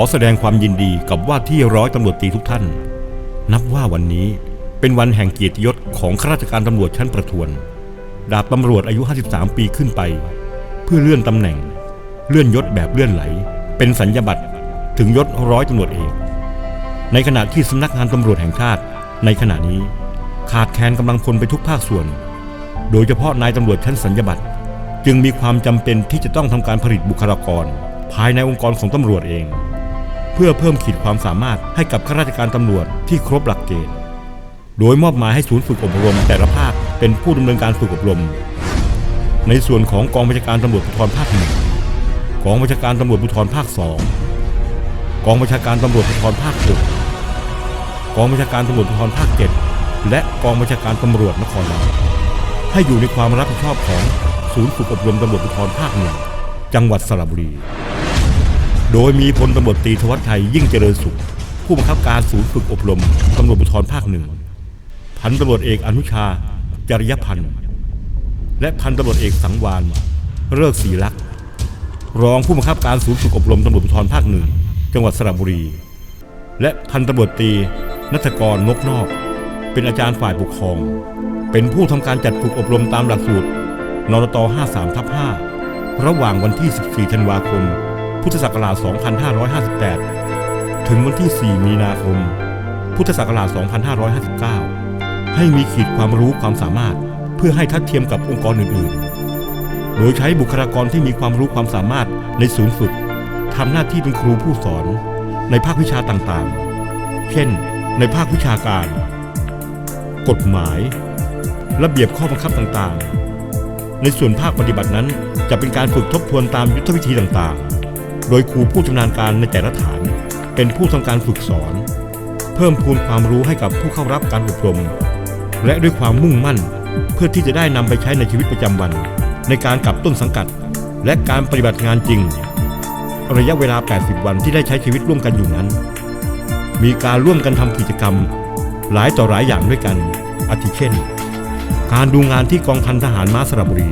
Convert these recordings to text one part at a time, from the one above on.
อแสดงความยินดีกับว่าที่ร้อยตำรวจตรีทุกท่าน นับว่าวันนี้เป็นวันแห่งเกียรติยศของข้าราชการตำรวจชั้นประทวน ดาบตำรวจอายุ 53 ปีขึ้นไป เพื่อเลื่อนตำแหน่ง เลื่อนยศแบบเลื่อนไหล เป็นสัญญาบัตรถึงยศร้อยตำรวจเอก ในขณะที่สำนักงานตำรวจแห่งชาติในขณะนี้ขาดแคลนกำลังพลไปทุกภาคส่วน โดยเฉพาะนายตำรวจชั้นสัญญาบัตรจึงมีความจำเป็นที่จะต้องทำการผลิตบุคลากร ภายในองค์กรของตำรวจเอง เพื่อเพิ่มขีดความสามารถให้กับข้าราชการตำรวจที่ครบหลักเกณฑ์ โดยมอบหมายให้ศูนย์ฝึกอบรมแต่ละภาคเป็นผู้ดำเนินการฝึกอบรม ในส่วนของกองบัญชาการตำรวจภูธรภาคหนึ่งกองบัญชาการตำรวจภูธรภาคสองกองบัญชาการตำรวจภูธรภาคหกกองบัญชาการตำรวจภูธรภาคเจ็ดและกองบัญชาการตำรวจนครบาลให้อยู่ในความรับผิดชอบของศูนย์ฝึกอบรมตำรวจภูธรภาคหนึ่งจังหวัดสระบุรี โดยมีพลตำรวจตีธวัชชัยยิ่งเจริญสุข ผู้บังคับการศูนย์ฝึกอบรมตำรวจภูธรภาคหนึ่งพันตำรวจเอกอนุชา จริยพันธ์ และพันตำรวจเอกสังวานเลิกศรีลักษ์รองผู้บังคับการศูนย์ฝึกอบรมตำรวจภูธรภาคหนึ่งจังหวัดสระบุรี และพันตำรวจตีนัทกรนกนอก เป็นอาจารย์ฝ่ายปกครอง เป็นผู้ทำการจัดฝึกอบรมตามหลักสูตรนรต 53ทับ5ระหว่างวันที่ 14 ธันวาคม พุทธศักราช 2558 ถึงวันที่ 4 มีนาคม พุทธศักราช 2559 ให้มีขีดความรู้ความสามารถเพื่อให้ทัดเทียมกับองค์กรอื่น ๆ โดยใช้บุคลากรที่มีความรู้ความสามารถในศูนย์ฝึกทำหน้าที่เป็นครูผู้สอนในภาควิชาต่างๆ เช่น ในภาควิชาการ กฎหมาย ระเบียบข้อบังคับต่างๆ ในส่วนภาคปฏิบัตินั้นจะเป็นการฝึกทบทวนตามยุทธวิธีต่างๆ โดยครูผู้ชำนาญการในแต่ละฐาน เป็นผู้ทำการฝึกสอน เพิ่มพูนความรู้ให้กับผู้เข้ารับการอบรม และด้วยความมุ่งมั่น เพื่อที่จะได้นำไปใช้ในชีวิตประจำวัน ในการกลับต้นสังกัด และการปฏิบัติงานจริง ระยะเวลา 80 วันที่ได้ใช้ชีวิตร่วมกันอยู่นั้น มีการร่วมกันทำกิจกรรม หลายต่อหลายอย่างด้วยกันอาทิเช่น การดูงานที่กองพันทหารม้าสระบุรี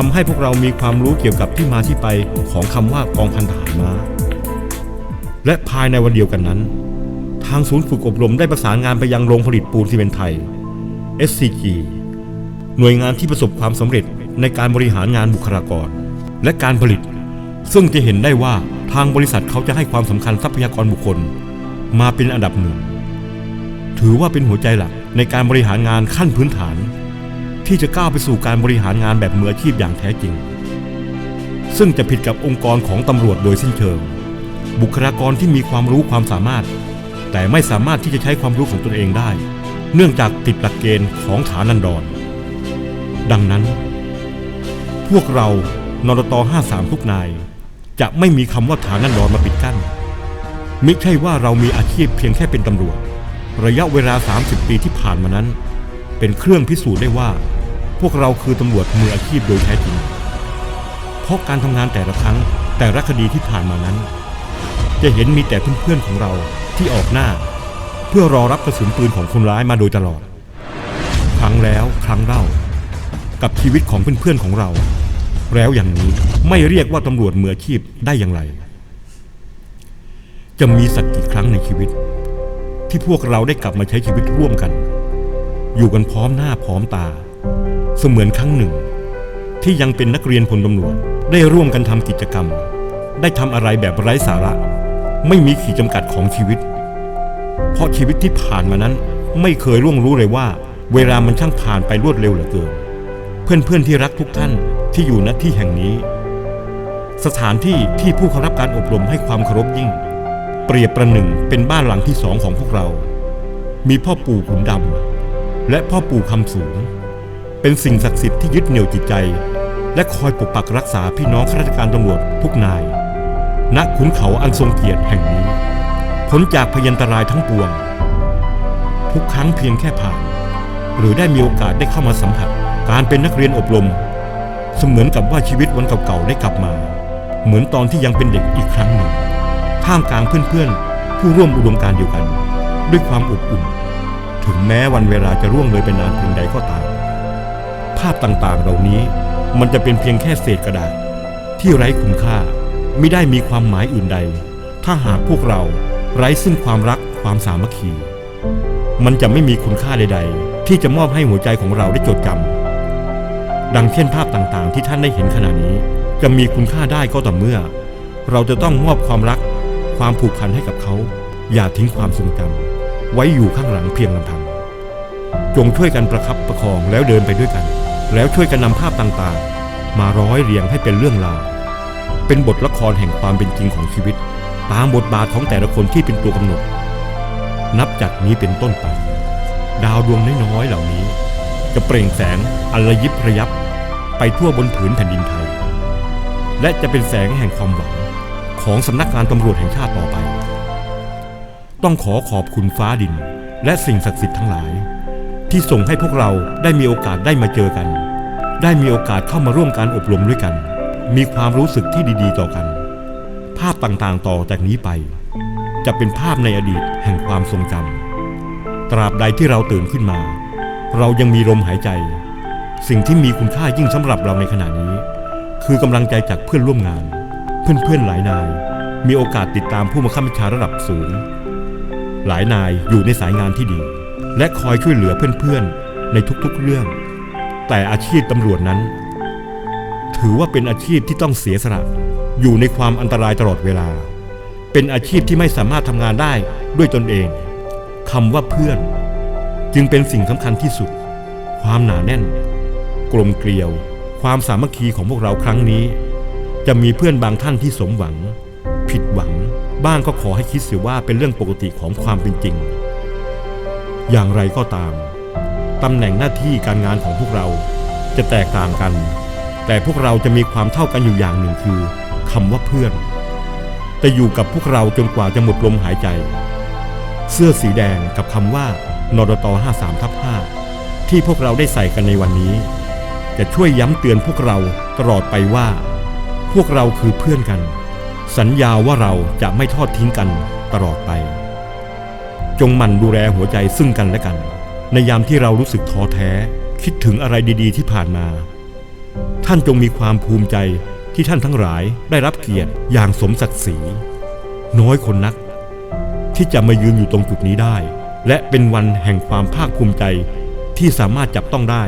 ทำให้พวกเรามีความรู้เกี่ยวกับที่มาที่ไปของคำว่ากองพันทหารม้า และภายในวันเดียวกันนั้น ทางศูนย์ฝึกอบรมได้ประสานงานไปยังโรงผลิตปูนซีเมนต์ไทย SCG หน่วยงานที่ประสบความสำเร็จในการบริหารงานบุคลากร และการผลิต ซึ่งจะเห็นได้ว่าทางบริษัทเขาจะให้ความสำคัญทรัพยากรบุคคล มาเป็นอันดับหนึ่ง ถือว่าเป็นหัวใจหลักในการบริหารงานขั้นพื้นฐาน ที่จะก้าวไปสู่การบริหารงานแบบมืออาชีพอย่างแท้จริง ซึ่งจะผิดกับองค์กรของตำรวจโดยสิ้นเชิง บุคลากรที่มีความรู้ความสามารถ แต่ไม่สามารถที่จะใช้ความรู้ของตนเองได้ เนื่องจากติดหลักเกณฑ์ของฐานันดร ดังนั้น พวกเรานรต53ทุกนาย จะไม่มีคำว่าฐานันดรมาปิดกั้นไม่ใช่ว่าเรามีอาชีพเพียงแค่เป็นตำรวจ ระยะเวลา 30 ปีที่ผ่านมานั้น เป็นเครื่องพิสูจน์ได้ว่า พวกเราคือตำรวจมืออาชีพโดยแท้จริง เพราะการทำงานแต่ละครั้งแต่ละคดีที่ผ่านมานั้น จะเห็นมีแต่เพื่อนๆของเราที่ออกหน้า เพื่อรอรับกระสุนปืนของคนร้ายมาโดยตลอด ครั้งแล้วครั้งเล่า กับชีวิตของเพื่อนๆของเรา แล้วอย่างนี้ไม่เรียกว่าตำรวจมืออาชีพได้อย่างไร จะมีสักกี่ครั้งในชีวิต ที่พวกเราได้กลับมาใช้ชีวิตร่วมกัน อยู่กันพร้อมหน้าพร้อมตา เสมือนครั้งหนึ่ง ที่ยังเป็นนักเรียนพลตำรวจได้ร่วมกันทำกิจกรรม ได้ทำอะไรแบบไร้สาระ ไม่มีขีดจำกัดของชีวิต เพราะชีวิตที่ผ่านมานั้นไม่เคยร่วงรู้เลยว่า เวลามันช่างผ่านไปรวดเร็วเหลือเกิน เพื่อนๆที่รักทุกท่านที่อยู่ณที่แห่งนี้ สถานที่ที่ผู้เข้ารับการอบรมให้ความเคารพยิ่ง เปรียบประหนึ่งเป็นบ้านหลังที่สองของพวกเรา มีพ่อปู่ขุนดำและพ่อปู่คำสูง เป็นสิ่งศักดิ์สิทธิ์ที่ยึดเหนี่ยวจิตใจ และคอยปกปักรักษาพี่น้องข้าราชการตำรวจทุกนาย ณขุนเขาอันทรงเกียรติแห่งนี้พ้นจากพยันตรายทั้งปวง ทุกครั้งเพียงแค่ผ่าน หรือได้มีโอกาสได้เข้ามาสัมผัส การเป็นนักเรียนอบรม เสมือนกับว่าชีวิตวันเก่าๆได้กลับมา เหมือนตอนที่ยังเป็นเด็กอีกครั้งหนึ่งท่ามกลางเพื่อนๆ ผู้ร่วมอุดมการณ์เดียวกัน ด้วยความอบอุ่น ถึงแม้วันเวลาจะร่วงเลยไปนานเพียงใดก็ตาม ภาพต่างๆ เหล่านี้มันจะเป็นเพียงแค่เศษกระดาษ ที่ไร้คุณค่าไม่ได้มีความหมายอื่นใด ถ้าหากพวกเราไร้ซึ่งความรักความสามัคคี มันจะไม่มีคุณค่าใด ๆ ที่จะมอบให้หัวใจของเราได้จดจำดังเช่นภาพต่างๆ ที่ท่านได้เห็นขณะนี้ จะมีคุณค่าได้ก็ต่อเมื่อ เราจะต้องมอบความรัก ความผูกพันให้กับเขา อย่าทิ้งความทรงจำไว้อยู่ข้างหลังเพียงลำพังจงช่วยกันประคับประคองแล้วเดินไปด้วยกัน แล้วช่วยกันนำภาพต่างๆ มาร้อยเรียงให้เป็นเรื่องราว เป็นบทละครแห่งความเป็นจริงของชีวิต ตามบทบาทของแต่ละคนที่เป็นตัวกำหนด นับจากนี้เป็นต้นไป ดาวดวงน้อยๆเหล่านี้ จะเปล่งแสงอันระยิบระยับ ไปทั่วบนผืนแผ่นดินไทย และจะเป็นแสงแห่งความหวังของสำนักงานตำรวจแห่งชาติต่อไป ต้องขอขอบคุณฟ้าดินและสิ่งศักดิ์สิทธิ์ทั้งหลาย ที่ส่งให้พวกเราได้มีโอกาสได้มาเจอกัน ได้มีโอกาสเข้ามาร่วมการอบรมด้วยกัน มีความรู้สึกที่ดีๆ ต่อกัน ภาพต่างๆต่อจากนี้ไป จะเป็นภาพในอดีตแห่งความทรงจำตราบใดที่เราตื่นขึ้นมา เรายังมีลมหายใจ สิ่งที่มีคุณค่ายิ่งสำหรับเราในขณะนี้ คือกำลังใจจากเพื่อนร่วมงาน เพื่อนๆหลายนาย มีโอกาสติดตามผู้บังคับบัญชาระดับสูง หลายนายอยู่ในสายงานที่ดี และคอยช่วยเหลือเพื่อนๆ ในทุกๆเรื่อง แต่อาชีพตำรวจนั้น ถือว่าเป็นอาชีพที่ต้องเสียสละอยู่ในความอันตรายตลอดเวลา เป็นอาชีพที่ไม่สามารถทำงานได้ด้วยตนเองคำว่าเพื่อน จึงเป็นสิ่งสำคัญที่สุด ความหนาแน่น กลมเกลียว ความสามัคคีของพวกเราครั้งนี้ จะมีเพื่อนบางท่านที่สมหวัง ผิดหวัง บ้างก็ขอให้คิดเสียว่าเป็นเรื่องปกติของความเป็นจริง อย่างไรก็ตาม ตำแหน่งหน้าที่การงานของพวกเราจะแตกต่างกัน แต่พวกเราจะมีความเท่ากันอยู่อย่างหนึ่งคือคำว่าเพื่อน จะอยู่กับพวกเราจนกว่าจะหมดลมหายใจ เสื้อสีแดงกับคำว่านดต53ทับ5ที่พวกเราได้ใส่กันในวันนี้ จะช่วยย้ำเตือนพวกเราตลอดไปว่า พวกเราคือเพื่อนกัน สัญญาว่าเราจะไม่ทอดทิ้งกันตลอดไป จงหมั่นดูแลหัวใจซึ่งกันและกัน ในยามที่เรารู้สึกท้อแท้ คิดถึงอะไรดีๆ ที่ผ่านมา ท่านจงมีความภูมิใจที่ท่านทั้งหลายได้รับเกียรติอย่างสมศักดิ์ศรีน้อยคนนัก ที่จะมายืนอยู่ตรงจุดนี้ได้ และเป็นวันแห่งความภาคภูมิใจที่สามารถจับต้องได้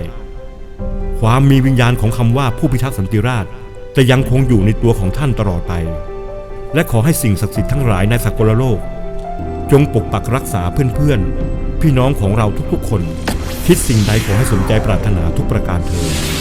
ความมีวิญญาณของคำว่าผู้พิทักษ์สันติราษฎร์จะยังคงอยู่ในตัวของท่านตลอดไป และขอให้สิ่งศักดิ์สิทธิ์ทั้งหลายในสากลโลก จงปกปักรักษาเพื่อนๆ พี่น้องของเราทุกๆคน คิดสิ่งใดขอให้สมใจปรารถนาทุกประการเถิด